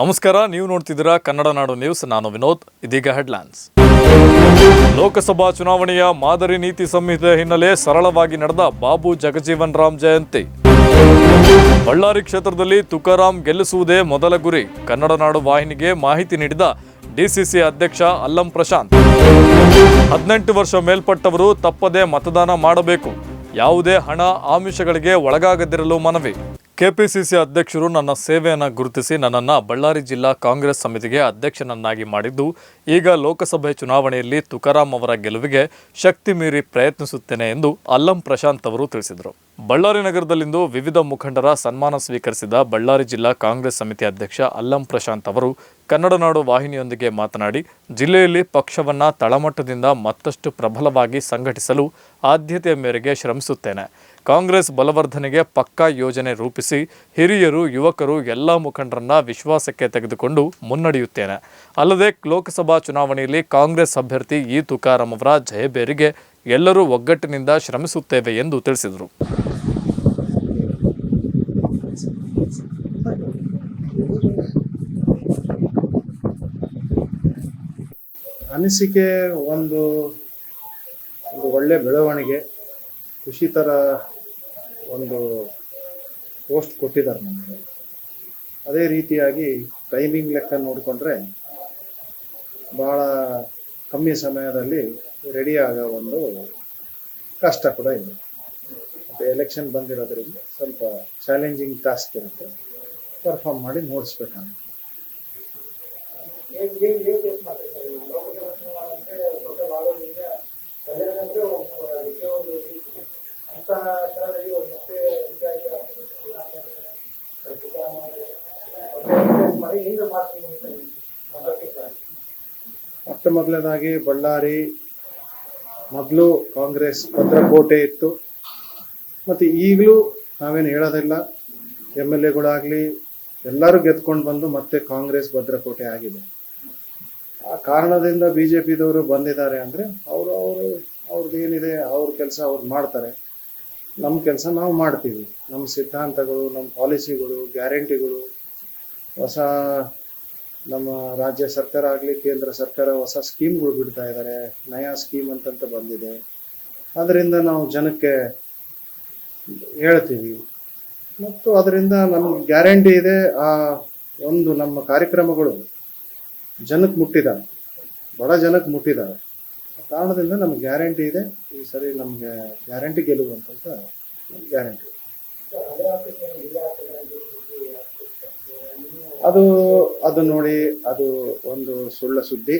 ನಮಸ್ಕಾರ, ನೀವು ನೋಡ್ತಿದ್ದೀರಾ ಕನ್ನಡ ನಾಡು ನ್ಯೂಸ್. ನಾನು ವಿನೋದ್, ಇದೀಗ ಹೆಡ್ಲೈನ್ಸ್. ಲೋಕಸಭಾ ಚುನಾವಣೆಯ ಮಾದರಿ ನೀತಿ ಸಂಹಿತೆ ಹಿನ್ನೆಲೆ ಸರಳವಾಗಿ ನಡೆದ ಬಾಬು ಜಗಜೀವನ್ ರಾಮ್ ಜಯಂತಿ. ಬಳ್ಳಾರಿ ಕ್ಷೇತ್ರದಲ್ಲಿ ತುಕಾರಾಂ ಗೆಲ್ಲಿಸುವುದೇ ಮೊದಲ ಗುರಿ. ಕನ್ನಡ ನಾಡು ವಾಹಿನಿಗೆ ಮಾಹಿತಿ ನೀಡಿದ ಡಿಸಿಸಿ ಅಧ್ಯಕ್ಷ ಅಲ್ಲಂ ಪ್ರಶಾಂತ್. ಹದಿನೆಂಟು ವರ್ಷ ಮೇಲ್ಪಟ್ಟವರು ತಪ್ಪದೆ ಮತದಾನ ಮಾಡಬೇಕು. ಯಾವುದೇ ಹಣ ಆಮಿಷಗಳಿಗೆ ಒಳಗಾಗದಿರಲು ಮನವಿ. ಕೆಪಿಸಿಸಿ ಅಧ್ಯಕ್ಷರು ನನ್ನ ಸೇವೆಯನ್ನು ಗುರುತಿಸಿ ನನ್ನನ್ನು ಬಳ್ಳಾರಿ ಜಿಲ್ಲಾ ಕಾಂಗ್ರೆಸ್ ಸಮಿತಿಗೆ ಅಧ್ಯಕ್ಷನನ್ನಾಗಿ ಮಾಡಿದ್ದು, ಈಗ ಲೋಕಸಭೆ ಚುನಾವಣೆಯಲ್ಲಿ ತುಕಾರಾಂ ಅವರ ಗೆಲುವಿಗೆ ಶಕ್ತಿ ಮೀರಿ ಪ್ರಯತ್ನಿಸುತ್ತೇನೆ ಎಂದು ಅಲ್ಲಂ ಪ್ರಶಾಂತ್ ಅವರು ತಿಳಿಸಿದರು. ಬಳ್ಳಾರಿ ನಗರದಲ್ಲಿಂದು ವಿವಿಧ ಮುಖಂಡರ ಸನ್ಮಾನ ಸ್ವೀಕರಿಸಿದ ಬಳ್ಳಾರಿ ಜಿಲ್ಲಾ ಕಾಂಗ್ರೆಸ್ ಸಮಿತಿ ಅಧ್ಯಕ್ಷ ಅಲ್ಲಂ ಪ್ರಶಾಂತ್ ಅವರು ಕನ್ನಡ ನಾಡು ವಾಹಿನಿಯೊಂದಿಗೆ ಮಾತನಾಡಿ, ಜಿಲ್ಲೆಯಲ್ಲಿ ಪಕ್ಷವನ್ನು ತಳಮಟ್ಟದಿಂದ ಮತ್ತಷ್ಟು ಪ್ರಬಲವಾಗಿ ಸಂಘಟಿಸಲು ಆದ್ಯತೆಯ ಮೇರೆಗೆ ಶ್ರಮಿಸುತ್ತೇನೆ. ಕಾಂಗ್ರೆಸ್ ಬಲವರ್ಧನೆಗೆ ಪಕ್ಕಾ ಯೋಜನೆ ರೂಪಿಸಿ ಹಿರಿಯರು, ಯುವಕರು ಎಲ್ಲ ಮುಖಂಡರನ್ನ ವಿಶ್ವಾಸಕ್ಕೆ ತೆಗೆದುಕೊಂಡು ಮುನ್ನಡೆಯುತ್ತೇನೆ. ಅಲ್ಲದೆ ಲೋಕಸಭಾ ಚುನಾವಣೆಯಲ್ಲಿ ಕಾಂಗ್ರೆಸ್ ಅಭ್ಯರ್ಥಿ ಈ ತುಕಾರಾಂ ಅವರ ಜಯಬೇರಿಗೆ ಎಲ್ಲರೂ ಒಗ್ಗಟ್ಟಿನಿಂದ ಶ್ರಮಿಸುತ್ತೇವೆ ಎಂದು ತಿಳಿಸಿದರು. ಅನಿಸಿಕೆ ಒಂದು ಒಂದು ಒಳ್ಳೆ ಬೆಳವಣಿಗೆ ಖುಷಿ ಥರ ಒಂದು ಪೋಸ್ಟ್ ಕೊಟ್ಟಿದ್ದಾರೆ ನಮಗೆ. ಅದೇ ರೀತಿಯಾಗಿ ಟೈಮಿಂಗ್ ಲೆಕ್ಕ ನೋಡಿಕೊಂಡ್ರೆ ಭಾಳ ಕಮ್ಮಿ ಸಮಯದಲ್ಲಿ ರೆಡಿ ಆಗೋ ಒಂದು ಕಷ್ಟ ಕೂಡ ಇದೆ. ಮತ್ತು ಎಲೆಕ್ಷನ್ ಬಂದಿರೋದ್ರಿಂದ ಸ್ವಲ್ಪ ಚಾಲೆಂಜಿಂಗ್ ಟಾಸ್ಕ್ ಇರುತ್ತೆ. ಪರ್ಫಾರ್ಮ್ ಮಾಡಿ ನೋಡಿಸ್ಬೇಕಾಗುತ್ತೆ ಮೊಟ್ಟ ಮೊದಲನೇದಾಗಿ ಬಳ್ಳಾರಿ, ಮೊದಲು ಕಾಂಗ್ರೆಸ್ ಭದ್ರಕೋಟೆ ಇತ್ತು. ಮತ್ತು ಈಗಲೂ ನಾವೇನು ಹೇಳೋದಿಲ್ಲ. ಎಂ ಎಲ್ ಎಗಳಾಗಲಿ ಎಲ್ಲರೂ ಗೆದ್ಕೊಂಡು ಬಂದು ಮತ್ತೆ ಕಾಂಗ್ರೆಸ್ ಭದ್ರಕೋಟೆ ಆಗಿದೆ. ಆ ಕಾರಣದಿಂದ ಬಿ ಜೆ ಪಿದವರು ಬಂದಿದ್ದಾರೆ ಅಂದರೆ ಅವರು ಅವರು ಅವ್ರದ್ದು ಏನಿದೆ, ಅವ್ರ ಕೆಲಸ ಅವ್ರು ಮಾಡ್ತಾರೆ. ನಮ್ಮ ಕೆಲಸ ನಾವು ಮಾಡ್ತೀವಿ. ನಮ್ಮ ಸಿದ್ಧಾಂತಗಳು ನಮ್ಮ ಪಾಲಿಸಿಗಳು, ಗ್ಯಾರಂಟಿಗಳು. ಹೊಸ ನಮ್ಮ ರಾಜ್ಯ ಸರ್ಕಾರ ಆಗಲಿ, ಕೇಂದ್ರ ಸರ್ಕಾರ ಹೊಸ ಸ್ಕೀಮ್ಗಳು ಬಿಡ್ತಾ ಇದ್ದಾರೆ ನಯಾ ಸ್ಕೀಮ್ ಅಂತಂತ ಬಂದಿದೆ. ಅದರಿಂದ ನಾವು ಜನಕ್ಕೆ ಹೇಳ್ತೀವಿ. ಮತ್ತು ಅದರಿಂದ ನಮ್ಗೆ ಗ್ಯಾರಂಟಿ ಇದೆ. ಆ ಒಂದು ನಮ್ಮ ಕಾರ್ಯಕ್ರಮಗಳು ಜನಕ್ಕೆ ಮುಟ್ಟಿದ್ದಾರೆ. ಬಡ ಜನಕ್ಕೆ ಮುಟ್ಟಿದ್ದಾರೆ. ಕಾರಣದಿಂದ ನಮ್ಗೆ ಗ್ಯಾರಂಟಿ ಇದೆ. ಈ ಸರಿ ನಮಗೆ ಗ್ಯಾರಂಟಿ ಗೆಲುವು ಅಂತಂತ ಗ್ಯಾರಂಟಿ ಅದು ಅದು ನೋಡಿ, ಅದು ಒಂದು ಸುಳ್ಳ ಸುದ್ದಿ.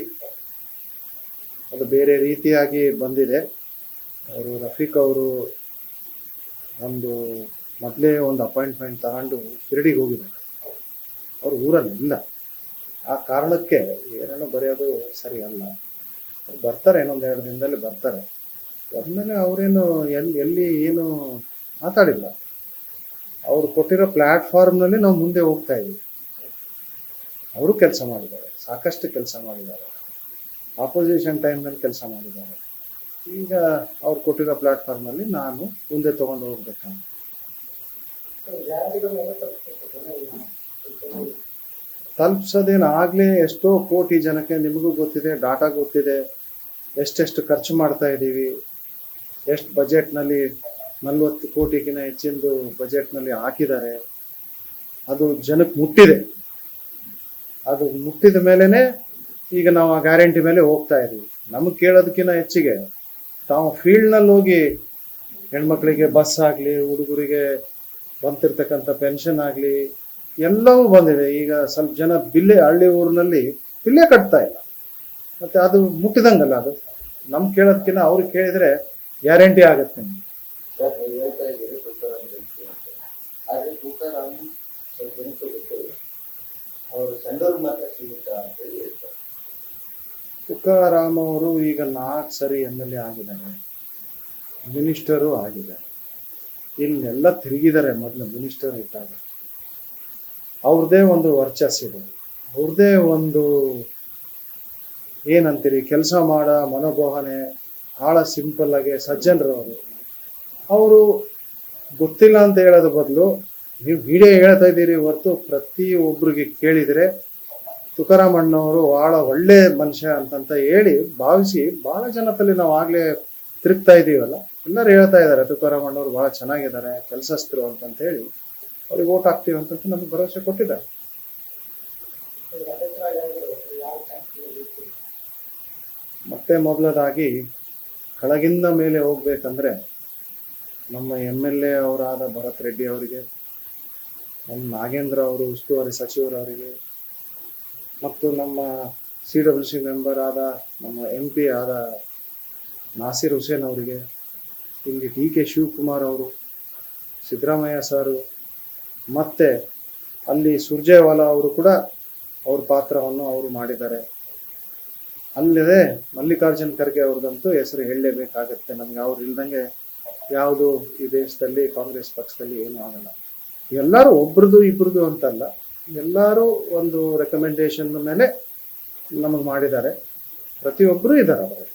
ಅದು ಬೇರೆ ರೀತಿಯಾಗಿ ಬಂದಿದೆ. ಅವರು ರಫೀಕ್ ಅವರು ಒಂದು ಮೊದಲೇ ಒಂದು ಅಪಾಯಿಂಟ್ಮೆಂಟ್ ತಗೊಂಡು ಶಿರಡಿಗೆ ಹೋಗಿದ್ದಾರೆ. ಅವ್ರ ಊರಲ್ಲಿ ಇಲ್ಲ ಆ ಕಾರಣಕ್ಕೆ ಏನೇನೋ ಬರೆಯೋದು ಸರಿ ಅಲ್ಲ. ಬರ್ತಾರೆ ಇನ್ನೊಂದು ಎರಡು ದಿನದಲ್ಲಿ ಬರ್ತಾರೆ. ಬಂದಮೇಲೆ ಅವರೇನು ಎಲ್ಲಿ ಎಲ್ಲಿ ಏನು ಮಾತಾಡಿಲ್ಲ. ಅವ್ರು ಕೊಟ್ಟಿರೋ ಪ್ಲ್ಯಾಟ್ಫಾರ್ಮ್ನಲ್ಲಿ ನಾವು ಮುಂದೆ ಹೋಗ್ತಾ ಇದ್ದೀವಿ ಅವರು ಕೆಲಸ ಮಾಡಿದ್ದಾರೆ. ಸಾಕಷ್ಟು ಕೆಲಸ ಮಾಡಿದ್ದಾರೆ. ಆಪೋಸಿಷನ್ ಟೈಮ್ನಲ್ಲಿ ಕೆಲಸ ಮಾಡಿದ್ದಾರೆ. ಈಗ ಅವ್ರು ಕೊಟ್ಟಿರೋ ಪ್ಲ್ಯಾಟ್ಫಾರ್ಮ್ನಲ್ಲಿ ನಾನು ಮುಂದೆ ತೊಗೊಂಡು ಹೋಗ್ಬೇಕಂತ ತಲುಪಿಸೋದೇನು ಆಗಲೇ ಎಷ್ಟೋ ಕೋಟಿ ಜನಕ್ಕೆ ನಿಮಗೂ ಗೊತ್ತಿದೆ, ಡಾಟಾ ಗೊತ್ತಿದೆ, ಎಷ್ಟೆಷ್ಟು ಖರ್ಚು ಮಾಡ್ತಾ ಇದ್ದೀವಿ, ಎಷ್ಟು ಬಜೆಟ್ನಲ್ಲಿ ನಲ್ವತ್ತು ಕೋಟಿಗಿಂತ ಹೆಚ್ಚಿಂದು ಬಜೆಟ್ನಲ್ಲಿ ಹಾಕಿದ್ದಾರೆ. ಅದು ಜನಕ್ಕೆ ಮುಟ್ಟಿದೆ. ಅದು ಮುಟ್ಟಿದ ಮೇಲೇ ಈಗ ನಾವು ಆ ಗ್ಯಾರಂಟಿ ಮೇಲೆ ಹೋಗ್ತಾ ಇದ್ದೀವಿ. ನಮಗೆ ಕೇಳೋದಕ್ಕಿಂತ ಹೆಚ್ಚಿಗೆ, ತಾವು ಫೀಲ್ಡ್ನಲ್ಲಿ ಹೋಗಿ ಹೆಣ್ಮಕ್ಳಿಗೆ ಬಸ್ ಆಗಲಿ, ಹುಡುಗರಿಗೆ ಬಂತಿರ್ತಕ್ಕಂಥ ಪೆನ್ಷನ್ ಆಗಲಿ ಎಲ್ಲವೂ ಬಂದಿದೆ. ಈಗ ಸ್ವಲ್ಪ ಜನ ಬಿಲ್ಲೆ, ಹಳ್ಳಿ ಊರಿನಲ್ಲಿ ಬಿಲ್ಲೆ ಕಟ್ತಾ ಇಲ್ಲ. ಮತ್ತೆ ಅದು ಮುಟ್ಟಿದಂಗಲ್ಲ ಅದು. ನಮ್ ಕೇಳೋದಕ್ಕಿಂತ ಅವ್ರಿಗೆ ಕೇಳಿದ್ರೆ ಗ್ಯಾರಂಟಿ ಆಗುತ್ತೆ. ತುಕಾರಾಮ್ ಅವರು ಈಗ ನಾಲ್ಕು ಸರಿ ಎಂ ಎಲ್ ಎ ಆಗಿದ್ದಾರೆ. ಮಿನಿಸ್ಟರು ಆಗಿದ್ದಾರೆ. ಇಲ್ಲೆಲ್ಲ ತಿರುಗಿದ್ದಾರೆ ಮೊದಲು ಮಿನಿಸ್ಟರ್ ಇದ್ದಾಗ. ಅವ್ರದ್ದೇ ಒಂದು ವರ್ಚಸ್ಸಿದೆ ಅವ್ರದ್ದೇ ಒಂದು ಏನಂತೀರಿ, ಕೆಲಸ ಮಾಡ, ಮನೋಭಾವನೆ ಭಾಳ ಸಿಂಪಲ್ ಆಗಿ ಸಜ್ಜನರು ಅವರು. ಅವರು ಗೊತ್ತಿಲ್ಲ ಅಂತ ಹೇಳೋದ್ರ ಬದಲು ನೀವು ವಿಡಿಯೋ ಹೇಳ್ತಾ ಇದ್ದೀರಿ ಹೊರತು ಪ್ರತಿ ಒಬ್ರಿಗೆ ಕೇಳಿದರೆ ತುಕಾರಾಮ್ ಅಣ್ಣವರು ಬಹಳ ಒಳ್ಳೆ ಮನುಷ್ಯ ಅಂತಂತ ಹೇಳಿ ಭಾವಿಸಿ ಬಹಳ ಜನದಲ್ಲಿ ನಾವು ಆಗಲೇ ತಿರುಗ್ತಾ ಇದ್ದೀವಲ್ಲ ಎಲ್ಲರೂ ಹೇಳ್ತಾ ಇದ್ದಾರೆ ತುಕಾರಾಮ್ ಅಣ್ಣವರು ಬಹಳ ಚೆನ್ನಾಗಿದ್ದಾರೆ, ಕೆಲಸಸ್ಥರು ಅಂತಂತ ಹೇಳಿ. ಅವ್ರಿಗೆ ಓಟ್ ಹಾಕ್ತೀವಿ ಅಂತಂತ ನಮ್ಗೆ ಭರವಸೆ ಕೊಟ್ಟಿದ್ದಾರೆ. ಮತ್ತೆ ಮೊದಲದಾಗಿ ಕೆಳಗಿಂದ ಮೇಲೆ ಹೋಗ್ಬೇಕಂದ್ರೆ ನಮ್ಮ ಎಂ ಎಲ್ ಎ ಅವರಾದ ಭರತ್ ರೆಡ್ಡಿ ಅವರಿಗೆ, ನಮ್ಮ ನಾಗೇಂದ್ರ ಅವರು, ಉಸ್ತುವಾರಿ ಸಚಿವರವರಿಗೆ ಮತ್ತು ನಮ್ಮ ಸಿ ಡಬ್ಲ್ಯೂ ಸಿ ಮೆಂಬರ್ ಆದ ನಮ್ಮ ಎಂ ಪಿ ಆದ ನಾಸಿರ್ ಹುಸೇನ್ ಅವರಿಗೆ, ಇಲ್ಲಿ ಡಿ ಕೆ ಶಿವಕುಮಾರ್ ಅವರು, ಸಿದ್ದರಾಮಯ್ಯ ಸರು ಮತ್ತೆ ಅಲ್ಲಿ ಸುರ್ಜೇವಾಲಾ ಅವರು ಕೂಡ ಅವ್ರ ಪಾತ್ರವನ್ನು ಅವರು ಮಾಡಿದ್ದಾರೆ. ಅಲ್ಲದೆ ಮಲ್ಲಿಕಾರ್ಜುನ್ ಖರ್ಗೆ ಅವ್ರದ್ದಂತೂ ಹೆಸರು ಹೇಳಲೇಬೇಕಾಗತ್ತೆ. ನಮ್ಗೆ ಅವ್ರು ಇಲ್ದಂಗೆ ಯಾವುದು ಈ ದೇಶದಲ್ಲಿ, ಕಾಂಗ್ರೆಸ್ ಪಕ್ಷದಲ್ಲಿ ಏನೂ ಆಗಲ್ಲ. ಎಲ್ಲರೂ ಒಬ್ರದ್ದು ಇಬ್ರದು ಅಂತಲ್ಲ, ಎಲ್ಲರೂ ಒಂದು ರೆಕಮೆಂಡೇಶನ್ ಮೇಲೆ ನಮಗೆ ಮಾಡಿದ್ದಾರೆ. ಪ್ರತಿಯೊಬ್ಬರೂ ಇದ್ದಾರೆ. ಅವರು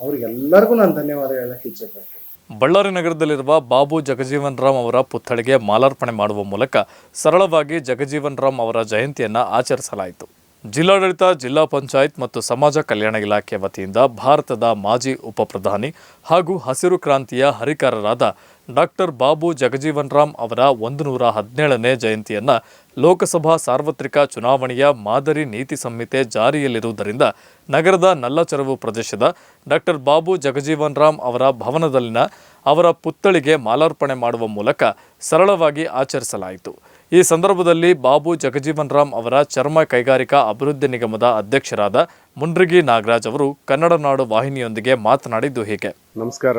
ಅವ್ರಿಗೆಲ್ಲರಿಗೂ ನಾನು ಧನ್ಯವಾದ ಹೇಳಕ್ಕೆ ಇಚ್ಛೆ ಪಡ್ತೀನಿ. ಬಳ್ಳಾರಿ ನಗರದಲ್ಲಿರುವ ಬಾಬು ಜಗಜೀವನ್ ರಾಮ್ ಅವರ ಪುತ್ಥಳಿಗೆ ಮಾಲಾರ್ಪಣೆ ಮಾಡುವ ಮೂಲಕ ಸರಳವಾಗಿ ಜಗಜೀವನ್ ರಾಮ್ ಅವರ ಜಯಂತಿಯನ್ನು ಆಚರಿಸಲಾಯಿತು. ಜಿಲ್ಲಾಡಳಿತ, ಜಿಲ್ಲಾ ಪಂಚಾಯತ್ ಮತ್ತು ಸಮಾಜ ಕಲ್ಯಾಣ ಇಲಾಖೆ ವತಿಯಿಂದ ಭಾರತದ ಮಾಜಿ ಉಪಪ್ರಧಾನಿ ಹಾಗೂ ಹಸಿರು ಕ್ರಾಂತಿಯ ಹರಿಕಾರರಾದ ಡಾಕ್ಟರ್ ಬಾಬು ಜಗಜೀವನ್ ರಾಮ್ ಅವರ ಒಂದು ನೂರ ಹದಿನೇಳನೇ ಜಯಂತಿಯನ್ನು ಲೋಕಸಭಾ ಸಾರ್ವತ್ರಿಕ ಚುನಾವಣೆಯ ಮಾದರಿ ನೀತಿ ಸಂಹಿತೆ ಜಾರಿಯಲ್ಲಿರುವುದರಿಂದ ನಗರದ ನಲ್ಲಚರವು ಪ್ರದೇಶದ ಡಾಕ್ಟರ್ ಬಾಬು ಜಗಜೀವನ್ ರಾಮ್ ಅವರ ಭವನದಲ್ಲಿನ ಅವರ ಪುತ್ಥಳಿಗೆ ಮಾಲಾರ್ಪಣೆ ಮಾಡುವ ಮೂಲಕ ಸರಳವಾಗಿ ಆಚರಿಸಲಾಯಿತು. ಈ ಸಂದರ್ಭದಲ್ಲಿ ಬಾಬು ಜಗಜೀವನ್ ರಾಮ್ ಅವರ ಚರ್ಮ ಕೈಗಾರಿಕಾ ಅಭಿವೃದ್ಧಿ ನಿಗಮದ ಅಧ್ಯಕ್ಷರಾದ ಮುಂಡ್ರಿಗಿ ನಾಗರಾಜ್ ಅವರು ಕನ್ನಡ ನಾಡು ವಾಹಿನಿಯೊಂದಿಗೆ ಮಾತನಾಡಿದ್ದು ಹೀಗೆ. ನಮಸ್ಕಾರ.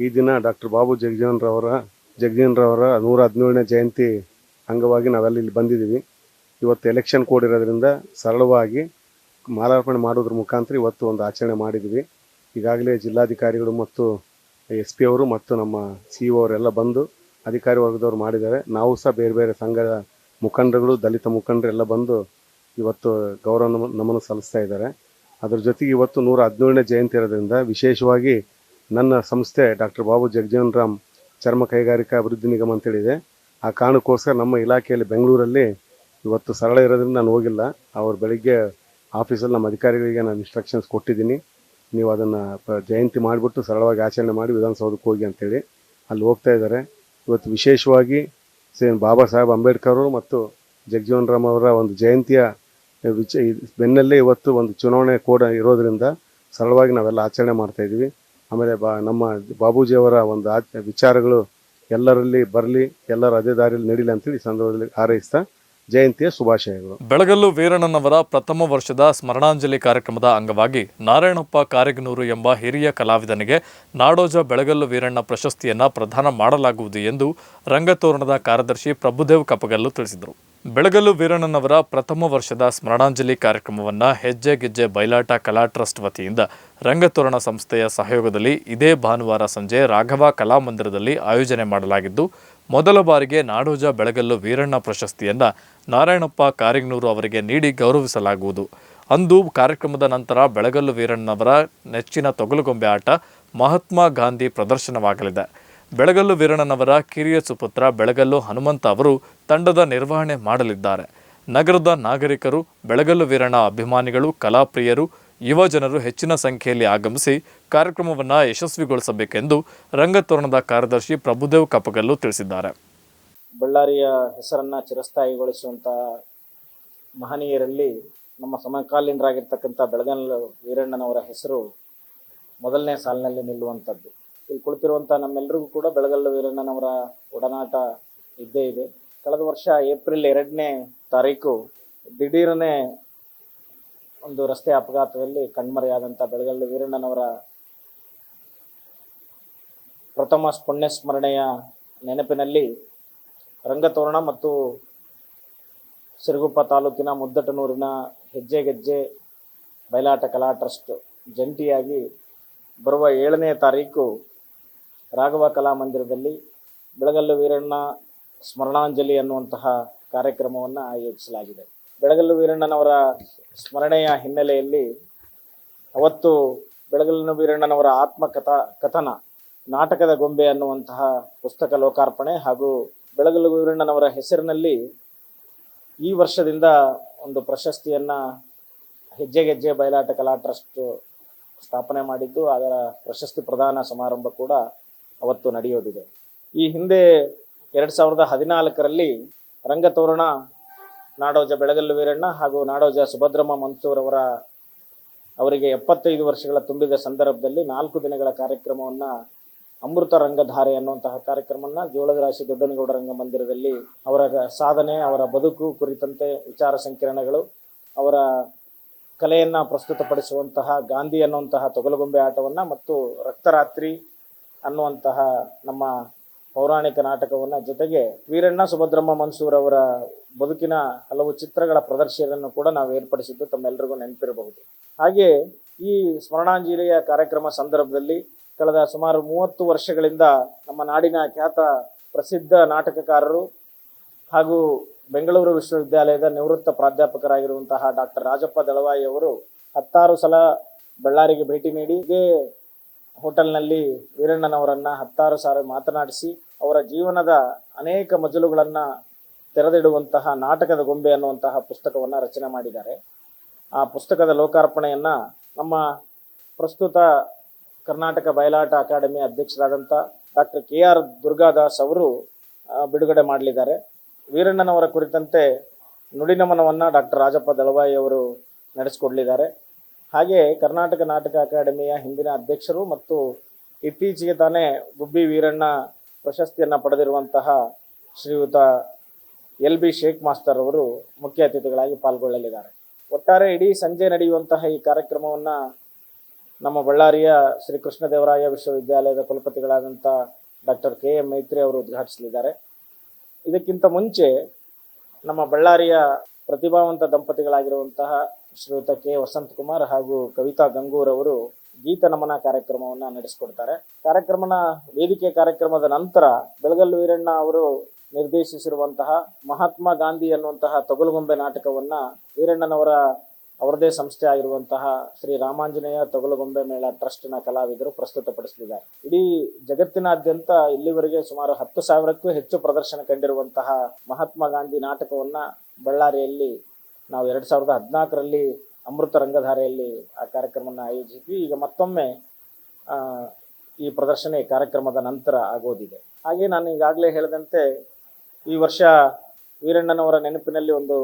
ಈ ದಿನ ಡಾಕ್ಟರ್ ಬಾಬು ಜಗಜೀವನ್ ರವರ ಜಗಜೀವನ್ ರವರ ನೂರ ಹದಿನೇಳನೇ ಜಯಂತಿ ಅಂಗವಾಗಿ ನಾವೆಲ್ಲ ಇಲ್ಲಿ ಬಂದಿದ್ದೀವಿ. ಇವತ್ತು ಎಲೆಕ್ಷನ್ ಕೋಡ್ ಇರೋದ್ರಿಂದ ಸರಳವಾಗಿ ಮಾಲಾರ್ಪಣೆ ಮಾಡೋದ್ರ ಮುಖಾಂತರ ಇವತ್ತು ಒಂದು ಆಚರಣೆ ಮಾಡಿದ್ವಿ ಈಗಾಗಲೇ ಜಿಲ್ಲಾಧಿಕಾರಿಗಳು ಮತ್ತು ಎಸ್ ಪಿ ಅವರು ಮತ್ತು ನಮ್ಮ ಸಿ ಇ ಅವರೆಲ್ಲ ಬಂದು ಅಧಿಕಾರಿ ವರ್ಗದವರು ಮಾಡಿದ್ದಾರೆ. ನಾವು ಸಹ ಬೇರೆ ಬೇರೆ ಸಂಘದ ಮುಖಂಡರುಗಳು, ದಲಿತ ಮುಖಂಡರು ಎಲ್ಲ ಬಂದು ಇವತ್ತು ಗೌರವ ನಮ- ನಮನ ಸಲ್ಲಿಸ್ತಾ ಇದ್ದಾರೆ. ಅದ್ರ ಜೊತೆಗೆ ಇವತ್ತು ನೂರ ಹದಿನೇಳನೇ ಜಯಂತಿ ಇರೋದ್ರಿಂದ ವಿಶೇಷವಾಗಿ ನನ್ನ ಸಂಸ್ಥೆ ಡಾಕ್ಟರ್ ಬಾಬು ಜಗಜೀವನ್ ರಾಮ್ ಚರ್ಮ ಕೈಗಾರಿಕಾ ಅಭಿವೃದ್ಧಿ ನಿಗಮ ಅಂತೇಳಿದೆ. ಆ ಕಾರಣಕ್ಕೋಸ್ಕರ ನಮ್ಮ ಇಲಾಖೆಯಲ್ಲಿ ಬೆಂಗಳೂರಲ್ಲಿ ಇವತ್ತು ಸರಳ ಇರೋದ್ರಿಂದ ನಾನು ಹೋಗಿಲ್ಲ. ಅವ್ರು ಬೆಳಿಗ್ಗೆ ಆಫೀಸಲ್ಲಿ ನಮ್ಮ ಅಧಿಕಾರಿಗಳಿಗೆ ನಾನು ಇನ್ಸ್ಟ್ರಕ್ಷನ್ಸ್ ಕೊಟ್ಟಿದ್ದೀನಿ. ನೀವು ಅದನ್ನು ಜಯಂತಿ ಮಾಡಿಬಿಟ್ಟು ಸರಳವಾಗಿ ಆಚರಣೆ ಮಾಡಿ ವಿಧಾನಸೌಧಕ್ಕೆ ಹೋಗಿ ಅಂತೇಳಿ. ಅಲ್ಲಿ ಹೋಗ್ತಾ ಇದ್ದಾರೆ. ಇವತ್ತು ವಿಶೇಷವಾಗಿ ಸೇನ್ ಬಾಬಾ ಸಾಹೇಬ್ ಅಂಬೇಡ್ಕರ್ ಅವರು ಮತ್ತು ಜಗಜೀವನ್ ರಾಮ್ ಅವರ ಒಂದು ಜಯಂತಿಯ ವಿಚ ಬೆನ್ನಲ್ಲೇ ಇವತ್ತು ಒಂದು ಚುನಾವಣೆ ಕೂಡ ಇರೋದರಿಂದ ಸರಳವಾಗಿ ನಾವೆಲ್ಲ ಆಚರಣೆ ಮಾಡ್ತಾ ಇದ್ದೀವಿ. ಆಮೇಲೆ ಬಾ, ನಮ್ಮ ಬಾಬೂಜಿಯವರ ಒಂದು ಆ ವಿಚಾರಗಳು ಎಲ್ಲರಲ್ಲಿ ಬರಲಿ, ಎಲ್ಲರೂ ಅದೇ ದಾರಿಯಲ್ಲಿ ನಡೀಲಿ ಅಂತೇಳಿ ಈ ಸಂದರ್ಭದಲ್ಲಿ ಹಾರೈಸ್ತಾ ಜಯಂತಿಯ ಶುಭಾಶಯಗಳು. ಬೆಳಗಲ್ಲು ವೀರಣ್ಣನವರ ಪ್ರಥಮ ವರ್ಷದ ಸ್ಮರಣಾಂಜಲಿ ಕಾರ್ಯಕ್ರಮದ ಅಂಗವಾಗಿ ನಾರಾಯಣಪ್ಪ ಕಾರಿಗನೂರು ಎಂಬ ಹಿರಿಯ ಕಲಾವಿದನಿಗೆ ನಾಡೋಜ ಬೆಳಗಲ್ಲು ವೀರಣ್ಣ ಪ್ರಶಸ್ತಿಯನ್ನು ಪ್ರದಾನ ಮಾಡಲಾಗುವುದು ಎಂದು ರಂಗತೋರಣದ ಕಾರ್ಯದರ್ಶಿ ಪ್ರಭುದೇವ್ ಕಪಗಲ್ಲು ತಿಳಿಸಿದರು. ಬೆಳಗಲ್ಲು ವೀರಣ್ಣನವರ ಪ್ರಥಮ ವರ್ಷದ ಸ್ಮರಣಾಂಜಲಿ ಕಾರ್ಯಕ್ರಮವನ್ನು ಹೆಜ್ಜೆ ಗೆಜ್ಜೆ ಬಯಲಾಟ ಕಲಾ ಟ್ರಸ್ಟ್ ವತಿಯಿಂದ ರಂಗತೋರಣ ಸಂಸ್ಥೆಯ ಸಹಯೋಗದಲ್ಲಿ ಇದೇ ಭಾನುವಾರ ಸಂಜೆ ರಾಘವ ಕಲಾಮಂದಿರದಲ್ಲಿ ಆಯೋಜನೆ ಮಾಡಲಾಗಿದ್ದು, ಮೊದಲ ಬಾರಿಗೆ ನಾಡೋಜ ಬೆಳಗಲ್ಲು ವೀರಣ್ಣ ಪ್ರಶಸ್ತಿಯನ್ನು ನಾರಾಯಣಪ್ಪ ಕಾರಿಗ್ನೂರು ಅವರಿಗೆ ನೀಡಿ ಗೌರವಿಸಲಾಗುವುದು. ಅಂದು ಕಾರ್ಯಕ್ರಮದ ನಂತರ ಬೆಳಗಲ್ಲು ವೀರಣ್ಣನವರ ನೆಚ್ಚಿನ ತೊಗಲುಗೊಂಬೆ ಆಟ ಮಹಾತ್ಮ ಗಾಂಧಿ ಪ್ರದರ್ಶನವಾಗಲಿದೆ. ಬೆಳಗಲ್ಲು ವೀರಣ್ಣನವರ ಕಿರಿಯ ಸುಪುತ್ರ ಬೆಳಗಲ್ಲು ಹನುಮಂತ ಅವರು ತಂಡದ ನಿರ್ವಹಣೆ ಮಾಡಲಿದ್ದಾರೆ. ನಗರದ ನಾಗರಿಕರು, ಬೆಳಗಲ್ಲು ವೀರಣ್ಣ ಅಭಿಮಾನಿಗಳು, ಕಲಾಪ್ರಿಯರು, ಯುವ ಜನರು ಹೆಚ್ಚಿನ ಸಂಖ್ಯೆಯಲ್ಲಿ ಆಗಮಿಸಿ ಕಾರ್ಯಕ್ರಮವನ್ನು ಯಶಸ್ವಿಗೊಳಿಸಬೇಕೆಂದು ರಂಗತೋರಣದ ಕಾರ್ಯದರ್ಶಿ ಪ್ರಭುದೇವ್ ಕಪಗಲ್ಲು ತಿಳಿಸಿದ್ದಾರೆ. ಬಳ್ಳಾರಿಯ ಹೆಸರನ್ನ ಚಿರಸ್ಥಾಯಿಗೊಳಿಸುವಂತಹ ಮಹನೀಯರಲ್ಲಿ ನಮ್ಮ ಸಮಕಾಲೀನರಾಗಿರ್ತಕ್ಕಂಥ ಬೆಳಗಲ್ಲು ವೀರಣ್ಣನವರ ಹೆಸರು ಮೊದಲನೇ ಸಾಲಿನಲ್ಲಿ ನಿಲ್ಲುವಂಥದ್ದು. ಇಲ್ಲಿ ಕುಳಿತಿರುವಂಥ ನಮ್ಮೆಲ್ಲರಿಗೂ ಕೂಡ ಬೆಳಗಲ್ಲು ವೀರಣ್ಣನವರ ಒಡನಾಟ ಇದ್ದೇ ಇದೆ. ಕಳೆದ ವರ್ಷ ಏಪ್ರಿಲ್ ಎರಡನೇ ತಾರೀಕು ದಿಢೀರನೇ ಒಂದು ರಸ್ತೆ ಅಪಘಾತದಲ್ಲಿ ಕಣ್ಮರೆಯಾದಂಥ ಬೆಳಗಲ್ಲು ವೀರಣ್ಣನವರ ಪ್ರಥಮ ಪುಣ್ಯ ಸ್ಮರಣೆಯ ನೆನಪಿನಲ್ಲಿ ರಂಗತೋರಣ ಮತ್ತು ಸಿರುಗುಪ್ಪ ತಾಲೂಕಿನ ಮುದ್ದಟನೂರಿನ ಹೆಜ್ಜೆ ಗೆಜ್ಜೆ ಬಯಲಾಟ ಕಲಾ ಟ್ರಸ್ಟ್ ಜಂಟಿಯಾಗಿ ಬರುವ ಏಳನೇ ತಾರೀಕು ರಾಘವ ಕಲಾಮಂದಿರದಲ್ಲಿ ಬೆಳಗಲ್ಲು ವೀರಣ್ಣ ಸ್ಮರಣಾಂಜಲಿ ಅನ್ನುವಂತಹ ಕಾರ್ಯಕ್ರಮವನ್ನು ಆಯೋಜಿಸಲಾಗಿದೆ. ಬೆಳಗಲ್ಲು ವೀರಣ್ಣನವರ ಸ್ಮರಣೆಯ ಹಿನ್ನೆಲೆಯಲ್ಲಿ ಅವತ್ತು ಬೆಳಗಲ್ಲು ವೀರಣ್ಣನವರ ಆತ್ಮಕಥಾ, ಕಥನ, ನಾಟಕದ ಗೊಂಬೆ ಅನ್ನುವಂತಹ ಪುಸ್ತಕ ಲೋಕಾರ್ಪಣೆ ಹಾಗೂ ಬೆಳಗಲ್ಲು ವೀರಣ್ಣನವರ ಹೆಸರಿನಲ್ಲಿ ಈ ವರ್ಷದಿಂದ ಒಂದು ಪ್ರಶಸ್ತಿಯನ್ನು ಹೆಜ್ಜೆ ಗೆಜ್ಜೆ ಬಯಲಾಟ ಕಲಾ ಟ್ರಸ್ಟ್ ಸ್ಥಾಪನೆ ಮಾಡಿದ್ದು, ಅದರ ಪ್ರಶಸ್ತಿ ಪ್ರದಾನ ಸಮಾರಂಭ ಕೂಡ ಅವತ್ತು ನಡೆಯೋದಿದೆ. ಈ ಹಿಂದೆ ಎರಡು ಸಾವಿರದ ಹದಿನಾಲ್ಕರಲ್ಲಿ ರಂಗತೋರಣ, ನಾಡೋಜ ಬೆಳಗಲ್ಲು ವೀರಣ್ಣ ಹಾಗೂ ನಾಡೋಜ ಸುಭದ್ರಮ್ಮ ಮನ್ಸೂರವರ ಅವರ ಅವರಿಗೆ ಎಪ್ಪತ್ತೈದು ವರ್ಷಗಳ ತುಂಬಿದ ಸಂದರ್ಭದಲ್ಲಿ ನಾಲ್ಕು ದಿನಗಳ ಕಾರ್ಯಕ್ರಮವನ್ನು ಅಮೃತ ರಂಗಧಾರೆ ಅನ್ನುವಂತಹ ಕಾರ್ಯಕ್ರಮವನ್ನ ಜೋಳದ ರಾಶಿ ದೊಡ್ಡನಗೌಡ ರಂಗಮಂದಿರದಲ್ಲಿ ಅವರ ಸಾಧನೆ, ಅವರ ಬದುಕು ಕುರಿತಂತೆ ವಿಚಾರ ಸಂಕಿರಣಗಳು, ಅವರ ಕಲೆಯನ್ನ ಪ್ರಸ್ತುತಪಡಿಸುವಂತಹ ಗಾಂಧಿ ಅನ್ನುವಂತಹ ತೊಗಲುಗೊಂಬೆ ಆಟವನ್ನು ಮತ್ತು ರಕ್ತರಾತ್ರಿ ಅನ್ನುವಂತಹ ನಮ್ಮ ಪೌರಾಣಿಕ ನಾಟಕವನ್ನು ಜೊತೆಗೆ ವೀರಣ್ಣ ಸುಭದ್ರಮ್ಮ ಮನ್ಸೂರ್ ಅವರ ಬದುಕಿನ ಹಲವು ಚಿತ್ರಗಳ ಪ್ರದರ್ಶನವನ್ನು ಕೂಡ ನಾವು ಏರ್ಪಡಿಸಿದ್ದು ತಮ್ಮೆಲ್ಲರಿಗೂ ನೆನಪಿರಬಹುದು. ಹಾಗೆ ಈ ಸ್ಮರಣಾಂಜಲಿಯ ಕಾರ್ಯಕ್ರಮ ಸಂದರ್ಭದಲ್ಲಿ ಕಳೆದ ಸುಮಾರು ಮೂವತ್ತು ವರ್ಷಗಳಿಂದ ನಮ್ಮ ನಾಡಿನ ಖ್ಯಾತ ಪ್ರಸಿದ್ಧ ನಾಟಕಕಾರರು ಹಾಗೂ ಬೆಂಗಳೂರು ವಿಶ್ವವಿದ್ಯಾಲಯದ ನಿವೃತ್ತ ಪ್ರಾಧ್ಯಾಪಕರಾಗಿರುವಂತಹ ಡಾಕ್ಟರ್ ರಾಜಪ್ಪ ದಳವಾಯಿ ಅವರು ಹತ್ತಾರು ಸಲ ಬಳ್ಳಾರಿಗೆ ಭೇಟಿ ನೀಡಿ ಹೋಟೆಲ್ನಲ್ಲಿ ವೀರಣ್ಣನವರನ್ನ ಹತ್ತಾರು ಸಾರಿ ಮಾತನಾಡಿಸಿ, ಅವರ ಜೀವನದ ಅನೇಕ ಮಜಲುಗಳನ್ನ ತೆರೆದಿಡುವಂತಹ ನಾಟಕದ ಗೊಂಬೆ ಅನ್ನುವಂತಹ ಪುಸ್ತಕವನ್ನ ರಚನೆ ಮಾಡಿದ್ದಾರೆ. ಆ ಪುಸ್ತಕದ ಲೋಕಾರ್ಪಣೆಯನ್ನ ನಮ್ಮ ಪ್ರಸ್ತುತ ಕರ್ನಾಟಕ ಬಯಲಾಟ ಅಕಾಡೆಮಿ ಅಧ್ಯಕ್ಷರಾದಂಥ ಡಾಕ್ಟರ್ ಕೆ ಆರ್ ದುರ್ಗಾದಾಸ್ ಅವರು ಬಿಡುಗಡೆ ಮಾಡಲಿದ್ದಾರೆ. ವೀರಣ್ಣನವರ ಕುರಿತಂತೆ ನುಡಿನಮನವನ್ನ ಡಾಕ್ಟರ್ ರಾಜಪ್ಪ ದಳವಾಯಿ ಅವರು ನಡೆಸಿಕೊಡ್ಲಿದ್ದಾರೆ. ಹಾಗೆ ಕರ್ನಾಟಕ ನಾಟಕ ಅಕಾಡೆಮಿಯ ಹಿಂದಿನ ಅಧ್ಯಕ್ಷರು ಮತ್ತು ಇತ್ತೀಚೆಗೆ ತಾನೇ ಗುಬ್ಬಿ ವೀರಣ್ಣ ಪ್ರಶಸ್ತಿಯನ್ನು ಪಡೆದಿರುವಂತಹ ಶ್ರೀಯುತ ಎಲ್ ಬಿ ಶೇಖ್ ಮಾಸ್ತರ್ ಅವರು ಮುಖ್ಯ ಅತಿಥಿಗಳಾಗಿ ಪಾಲ್ಗೊಳ್ಳಲಿದ್ದಾರೆ. ಒಟ್ಟಾರೆ ಇಡೀ ಸಂಜೆ ನಡೆಯುವಂತಹ ಈ ಕಾರ್ಯಕ್ರಮವನ್ನು ನಮ್ಮ ಬಳ್ಳಾರಿಯ ಶ್ರೀ ಕೃಷ್ಣದೇವರಾಯ ವಿಶ್ವವಿದ್ಯಾಲಯದ ಕುಲಪತಿಗಳಾದಂಥ ಡಾಕ್ಟರ್ ಕೆ ಎಂ ಮೈತ್ರಿ ಅವರು ಉದ್ಘಾಟಿಸಲಿದ್ದಾರೆ. ಇದಕ್ಕಿಂತ ಮುಂಚೆ ನಮ್ಮ ಬಳ್ಳಾರಿಯ ಪ್ರತಿಭಾವಂತ ದಂಪತಿಗಳಾಗಿರುವಂತಹ ಶ್ರೀಯುತ ಕೆ ವಸಂತ್ ಕುಮಾರ್ ಹಾಗೂ ಕವಿತಾ ಗಂಗೂರ್ ಅವರು ಗೀತ ನಮನ ಕಾರ್ಯಕ್ರಮವನ್ನ ನಡೆಸಿಕೊಡ್ತಾರೆ. ಕಾರ್ಯಕ್ರಮನ ವೇದಿಕೆ ಕಾರ್ಯಕ್ರಮದ ನಂತರ ಬೆಳಗಲ್ಲು ವೀರಣ್ಣ ಅವರು ನಿರ್ದೇಶಿಸಿರುವಂತಹ ಮಹಾತ್ಮ ಗಾಂಧಿ ಅನ್ನುವಂತಹ ತೊಗಲುಗೊಂಬೆ ನಾಟಕವನ್ನ ವೀರಣ್ಣನವರ ಅವರದೇ ಸಂಸ್ಥೆ ಆಗಿರುವಂತಹ ಶ್ರೀ ರಾಮಾಂಜನೇಯ ತೊಗಲುಗೊಂಬೆ ಮೇಳ ಟ್ರಸ್ಟ್ನ ಕಲಾವಿದರು ಪ್ರಸ್ತುತಪಡಿಸಲಿದ್ದಾರೆ ಇಡೀ ಜಗತ್ತಿನಾದ್ಯಂತ ಇಲ್ಲಿವರೆಗೆ ಸುಮಾರು ಹತ್ತು ಸಾವಿರಕ್ಕೂ ಹೆಚ್ಚು ಪ್ರದರ್ಶನ ಕಂಡಿರುವಂತಹ ಮಹಾತ್ಮ ಗಾಂಧಿ ನಾಟಕವನ್ನ ಬಳ್ಳಾರಿಯಲ್ಲಿ ನಾವು ಎರಡು ಸಾವಿರದ ಹದಿನಾಲ್ಕರಲ್ಲಿ ಅಮೃತ ರಂಗಧಾರೆಯಲ್ಲಿ ಆ ಕಾರ್ಯಕ್ರಮವನ್ನು ಆಯೋಜಿಸಿದ್ವಿ. ಈಗ ಮತ್ತೊಮ್ಮೆ ಈ ಪ್ರದರ್ಶನ ಕಾರ್ಯಕ್ರಮದ ನಂತರ ಆಗೋದಿದೆ. ಹಾಗೆ ನಾನು ಈಗಾಗಲೇ ಹೇಳಿದಂತೆ, ಈ ವರ್ಷ ವೀರಣ್ಣನವರ ನೆನಪಿನಲ್ಲಿ ಒಂದು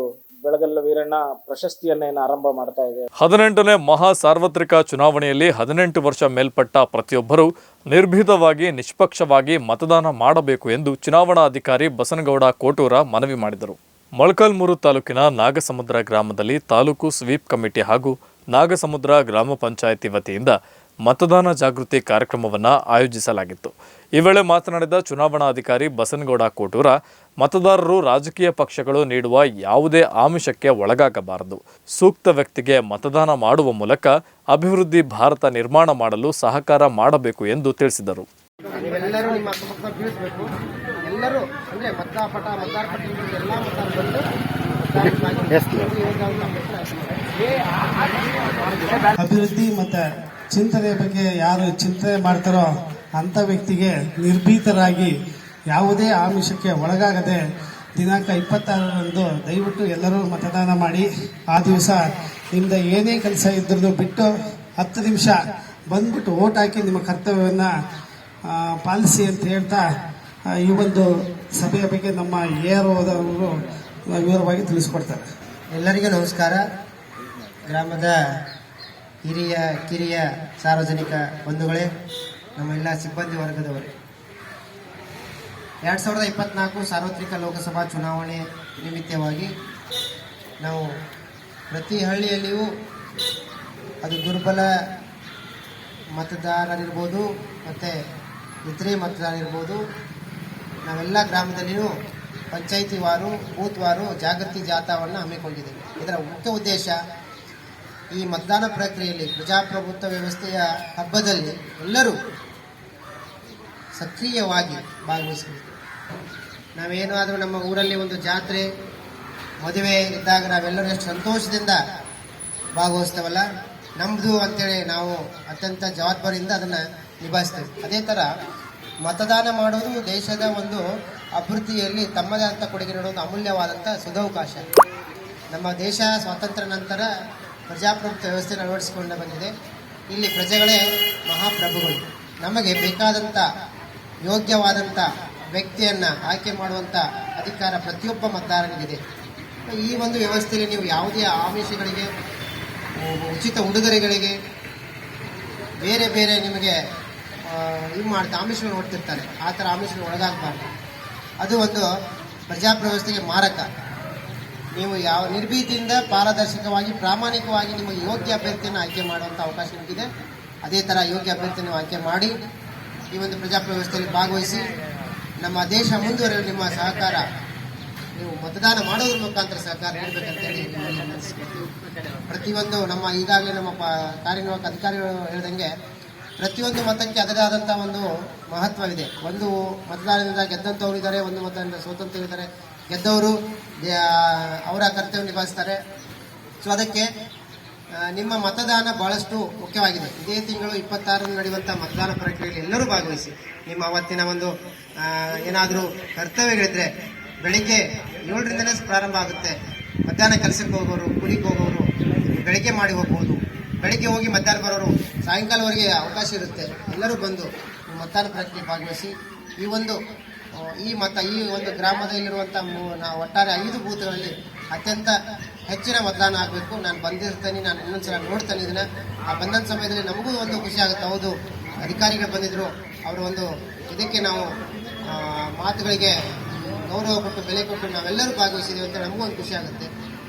ಬೆಳಗಲ್ಲ ವೀರಣ್ಣ ಪ್ರಶಸ್ತಿಯನ್ನೇನು ಆರಂಭ ಮಾಡ್ತಾ ಇದೆ ಹದಿನೆಂಟನೇ ಮಹಾ ಸಾರ್ವತ್ರಿಕ ಚುನಾವಣೆಯಲ್ಲಿ ಹದಿನೆಂಟು ವರ್ಷ ಮೇಲ್ಪಟ್ಟ ಪ್ರತಿಯೊಬ್ಬರು ನಿರ್ಭೀತವಾಗಿ, ನಿಷ್ಪಕ್ಷವಾಗಿ ಮತದಾನ ಮಾಡಬೇಕು ಎಂದು ಚುನಾವಣಾಧಿಕಾರಿ ಬಸನಗೌಡ ಕೋಟೂರ ಮನವಿ ಮಾಡಿದರು. ಮೊಳಕಾಲ್ಮೂರು ತಾಲೂಕಿನ ನಾಗಸಮುದ್ರ ಗ್ರಾಮದಲ್ಲಿ ತಾಲೂಕು ಸ್ವೀಪ್ ಕಮಿಟಿ ಹಾಗೂ ನಾಗಸಮುದ್ರ ಗ್ರಾಮ ಪಂಚಾಯಿತಿ ವತಿಯಿಂದ ಮತದಾನ ಜಾಗೃತಿ ಕಾರ್ಯಕ್ರಮವನ್ನು ಆಯೋಜಿಸಲಾಗಿತ್ತು. ಈ ವೇಳೆ ಮಾತನಾಡಿದ ಚುನಾವಣಾಧಿಕಾರಿ ಬಸನಗೌಡ ಕೋಟೂರ, ಮತದಾರರು ರಾಜಕೀಯ ಪಕ್ಷಗಳು ನೀಡುವ ಯಾವುದೇ ಆಮಿಷಕ್ಕೆ ಒಳಗಾಗಬಾರದು. ಸೂಕ್ತ ವ್ಯಕ್ತಿಗೆ ಮತದಾನ ಮಾಡುವ ಮೂಲಕ ಅಭಿವೃದ್ಧಿ ಭಾರತ ನಿರ್ಮಾಣ ಮಾಡಲು ಸಹಕಾರ ಮಾಡಬೇಕು ಎಂದು ತಿಳಿಸಿದರು. ಎಲ್ಲರೂ ಅಂದ್ರೆ ಮತಪಟ ಮತದಾರ ಪಟ್ಟಿ ಎಲ್ಲ ಮತದಾರ ಬಂದು ಅಭಿವೃದ್ಧಿ ಮತ್ತು ಚಿಂತನೆ ಬಗ್ಗೆ ಯಾರು ಚಿಂತನೆ ಮಾಡ್ತಾರೋ ಅಂಥ ವ್ಯಕ್ತಿಗೆ ನಿರ್ಭೀತರಾಗಿ ಯಾವುದೇ ಆಮಿಷಕ್ಕೆ ಒಳಗಾಗದೆ ದಿನಾಂಕ ಇಪ್ಪತ್ತಾರರಂದು ದಯವಿಟ್ಟು ಎಲ್ಲರೂ ಮತದಾನ ಮಾಡಿ. ಆ ದಿವಸ ನಿಮ್ದ ಏನೇ ಕೆಲಸ ಇದ್ರೂ ಬಿಟ್ಟು ಹತ್ತು ನಿಮಿಷ ಬಂದ್ಬಿಟ್ಟು ಓಟ್ ಹಾಕಿ ನಿಮ್ಮ ಕರ್ತವ್ಯವನ್ನು ಪಾಲಿಸಿ ಅಂತ ಹೇಳ್ತಾ ಈ ಒಂದು ಸಭೆಯ ಬಗ್ಗೆ ನಮ್ಮ ಎ ಆರ್ ಓದವರು ವಿವರವಾಗಿ ತಿಳಿಸ್ಕೊಡ್ತಾರೆ. ಎಲ್ಲರಿಗೂ ನಮಸ್ಕಾರ. ಗ್ರಾಮದ ಹಿರಿಯ, ಕಿರಿಯ, ಸಾರ್ವಜನಿಕ ಬಂಧುಗಳೇ, ನಮ್ಮ ಎಲ್ಲ ಸಿಬ್ಬಂದಿ ವರ್ಗದವರೇ. ಎರಡು ಸಾವಿರದ ಇಪ್ಪತ್ನಾಲ್ಕು ಸಾರ್ವತ್ರಿಕ ಲೋಕಸಭಾ ಚುನಾವಣೆ ನಿಮಿತ್ತವಾಗಿ ನಾವು ಪ್ರತಿ ಹಳ್ಳಿಯಲ್ಲಿಯೂ ಅದು ದುರ್ಬಲ ಮತದಾರರಿರ್ಬೋದು, ಮತ್ತು ಇತರೆ ಮತದಾರರಿರ್ಬೋದು ನಾವೆಲ್ಲ ಗ್ರಾಮದಲ್ಲಿಯೂ ಪಂಚಾಯಿತಿ ವಾರು ಜಾಗೃತಿ ಜಾಥಾವನ್ನು ಹಮ್ಮಿಕೊಂಡಿದ್ದೇವೆ. ಇದರ ಮುಖ್ಯ ಉದ್ದೇಶ ಈ ಮತದಾನ ಪ್ರಕ್ರಿಯೆಯಲ್ಲಿ ಪ್ರಜಾಪ್ರಭುತ್ವ ವ್ಯವಸ್ಥೆಯ ಹಬ್ಬದಲ್ಲಿ ಎಲ್ಲರೂ ಸಕ್ರಿಯವಾಗಿ ಭಾಗವಹಿಸಬೇಕು. ನಾವೇನಾದರೂ ನಮ್ಮ ಊರಲ್ಲಿ ಒಂದು ಜಾತ್ರೆ, ಮದುವೆ ಇದ್ದಾಗ ನಾವೆಲ್ಲರೂ ಎಷ್ಟು ಸಂತೋಷದಿಂದ ಭಾಗವಹಿಸ್ತೇವಲ್ಲ? ನಮ್ಮದು ಅಂತೇಳಿ ನಾವು ಅತ್ಯಂತ ಜವಾಬ್ದಾರಿಯಿಂದ ಅದನ್ನು ನಿಭಾಯಿಸ್ತೇವೆ. ಅದೇ ಥರ ಮತದಾನ ಮಾಡೋದು ದೇಶದ ಒಂದು ಅಭಿವೃದ್ಧಿಯಲ್ಲಿ ತಮ್ಮದೇ ಅಂತ ಕೊಡುಗೆ ನೀಡುವುದು ಅಮೂಲ್ಯವಾದಂಥ ಸದವಕಾಶ. ನಮ್ಮ ದೇಶ ಸ್ವಾತಂತ್ರ್ಯ ನಂತರ ಪ್ರಜಾಪ್ರಭುತ್ವ ವ್ಯವಸ್ಥೆಯನ್ನು ಅಳವಡಿಸಿಕೊಂಡು ಬಂದಿದೆ. ಇಲ್ಲಿ ಪ್ರಜೆಗಳೇ ಮಹಾಪ್ರಭುಗಳು. ನಮಗೆ ಬೇಕಾದಂಥ ಯೋಗ್ಯವಾದಂಥ ವ್ಯಕ್ತಿಯನ್ನು ಆಯ್ಕೆ ಮಾಡುವಂಥ ಅಧಿಕಾರ ಪ್ರತಿಯೊಬ್ಬ ಮತದಾರನಿಗಿದೆ. ಈ ಒಂದು ವ್ಯವಸ್ಥೆಯಲ್ಲಿ ನೀವು ಯಾವುದೇ ಆಮಿಷಗಳಿಗೆ, ಉಚಿತ ಉಡುಗೊರೆಗಳಿಗೆ, ಬೇರೆ ಬೇರೆ ನಿಮಗೆ ಇದು ಮಾಡ್ತಾ, ಆಮಿಷಗಳು ನೋಡ್ತಿರ್ತಾರೆ. ಆ ಥರ ಆಮಿಷಗಳು ಒಳಗಾಗಬಾರ್ದು. ಅದು ಒಂದು ಪ್ರಜಾಪ್ರವಸ್ಥೆಗೆ ಮಾರಕ. ನೀವು ಯಾವ ನಿರ್ಭೀತಿಯಿಂದ ಪಾರದರ್ಶಕವಾಗಿ, ಪ್ರಾಮಾಣಿಕವಾಗಿ ನಿಮಗೆ ಯೋಗ್ಯ ಅಭ್ಯರ್ಥಿಯನ್ನು ಆಯ್ಕೆ ಮಾಡುವಂಥ ಅವಕಾಶ ನಿಮಗಿದೆ. ಅದೇ ಥರ ಯೋಗ್ಯ ಅಭ್ಯರ್ಥಿಯನ್ನು ಆಯ್ಕೆ ಮಾಡಿ, ಈ ಒಂದು ಪ್ರಜಾಪ್ರವ್ಯವಸ್ಥೆಯಲ್ಲಿ ಭಾಗವಹಿಸಿ, ನಮ್ಮ ದೇಶ ಮುಂದುವರೆಯಲು ನಿಮ್ಮ ಸಹಕಾರ, ನೀವು ಮತದಾನ ಮಾಡೋದ್ರ ಮುಖಾಂತರ ಸಹಕಾರ ನೀಡಬೇಕಂತೇಳಿ. ಪ್ರತಿಯೊಂದು ನಮ್ಮ ಈಗಾಗಲೇ ನಮ್ಮ ಕಾರ್ಯನಿರ್ವಾಹಕ ಅಧಿಕಾರಿಗಳು ಹೇಳಿದಂಗೆ ಪ್ರತಿಯೊಂದು ಮತಕ್ಕೆ ಅದರದೇ ಆದಂಥ ಒಂದು ಮಹತ್ವವಿದೆ. ಒಂದು ಮತದಾನದಿಂದ ಗೆದ್ದಂಥವ್ರು ಇದ್ದಾರೆ ಒಂದು ಮತದಾನದಿಂದ ಸ್ವತಂತ್ರ ಇದ್ದಾರೆ ಗೆದ್ದವರು ಅವರ ಕರ್ತವ್ಯ ನಿಭಾಯಿಸ್ತಾರೆ. ಸೊ ಅದಕ್ಕೆ ನಿಮ್ಮ ಮತದಾನ ಬಹಳಷ್ಟು ಮುಖ್ಯವಾಗಿದೆ. ಇದೇ ತಿಂಗಳು ಇಪ್ಪತ್ತಾರರಂದು ನಡೆಯುವಂಥ ಮತದಾನ ಪ್ರಕ್ರಿಯೆಯಲ್ಲಿ ಎಲ್ಲರೂ ಭಾಗವಹಿಸಿ, ನಿಮ್ಮ ಅವತ್ತಿನ ಒಂದು ಏನಾದರೂ ಕರ್ತವ್ಯಗಳಿದ್ರೆ ಬೆಳಿಗ್ಗೆ ಏಳರಿಂದಲೇ ಪ್ರಾರಂಭ ಆಗುತ್ತೆ. ಮಧ್ಯಾಹ್ನ ಕೆಲಸಕ್ಕೆ ಹೋಗೋರು ಕೂಲಿಗೆ ಹೋಗೋರು, ಬೆಳಿಗ್ಗೆ ಮಾಡಿ ಹೋಗ್ಬೋದು. ಬೆಳಿಗ್ಗೆ ಹೋಗಿ ಮಧ್ಯಾಹ್ನ ಬರೋರು ಸಾಯಂಕಾಲವರೆಗೆ ಅವಕಾಶ ಇರುತ್ತೆ. ಎಲ್ಲರೂ ಬಂದು ಮತದಾನ ಪ್ರಕ್ರಿಯೆ ಭಾಗವಹಿಸಿ, ಈ ಒಂದು ಈ ಮತ, ಈ ಒಂದು ಗ್ರಾಮದಲ್ಲಿರುವಂಥ ಒಟ್ಟಾರೆ ಐದು ಬೂತ್ಗಳಲ್ಲಿ ಅತ್ಯಂತ ಹೆಚ್ಚಿನ ಮತದಾನ ಆಗಬೇಕು. ನಾನು ಬಂದಿರ್ತೇನೆ, ನಾನು ಇನ್ನೊಂದ್ಸಲ ನೋಡ್ತೇನೆ ಇದನ್ನ. ಆ ಬಂದಂಥ ಸಮಯದಲ್ಲಿ ನಮಗೂ ಒಂದು ಖುಷಿ ಆಗುತ್ತೆ. ಹೌದು, ಅಧಿಕಾರಿಗಳು ಬಂದಿದ್ರು, ಅವರ ಒಂದು ಇದಕ್ಕೆ ನಾವು ಮಾತುಗಳಿಗೆ ಗೌರವ ಕೊಟ್ಟು, ಬೆಲೆ ಕೊಟ್ಟು ನಾವೆಲ್ಲರೂ ಭಾಗವಹಿಸಿದ್ದೀವಿ ಅಂತ ನಮಗೂ ಒಂದು ಖುಷಿ ಆಗುತ್ತೆ.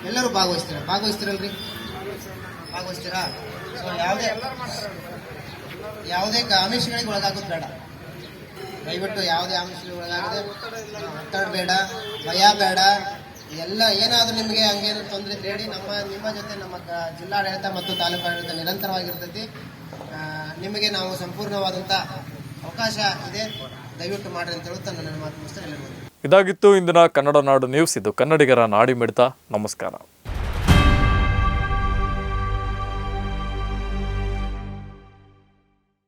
ಎಲ್ಲರೂ ಭಾಗವಹಿಸ್ತೀರಾ? ಭಾಗವಹಿಸ್ತೀರಲ್ರಿ? ಭಾಗವಹಿಸ್ತೀರಾ? ಯಾವುದೇ ಯಾವುದೇ ಆಮಿಷಗಳಿಗೆ ಒಳಗಾಗೋದು ಬೇಡ. ದಯವಿಟ್ಟು ಯಾವುದೇ ಆಮಿಷಗಳಿಗೆ ಒಳಗಾಗದೆ. ಒತ್ತಡ ಬೇಡ, ಭಯ ಬೇಡ. ಎಲ್ಲ ಏನಾದರೂ ನಿಮಗೆ ಹಂಗೇನು ತೊಂದರೆ ಹೇಳಿ ನಮ್ಮ ನಿಮ್ಮ ಜೊತೆ ನಮ್ಮ ಜಿಲ್ಲಾಡಳಿತ ಮತ್ತು ತಾಲೂಕು ಆಡಳಿತ ನಿರಂತರವಾಗಿರ್ತೈತಿ. ನಿಮಗೆ ನಾವು ಸಂಪೂರ್ಣವಾದಂಥ ಅವಕಾಶ ಇದೆ. ದಯವಿಟ್ಟು ಮಾಡ್ರಿ ಅಂತ ಹೇಳುತ್ತಾ ನನ್ನ ಮಾತು ಇದಾಗಿತ್ತು ಇಂದಿನ ಕನ್ನಡ ನಾಡು ನ್ಯೂಸ್. ಇದು ಕನ್ನಡಿಗರ ನಾಡಿ ಮಿಡಿತ ನಮಸ್ಕಾರ.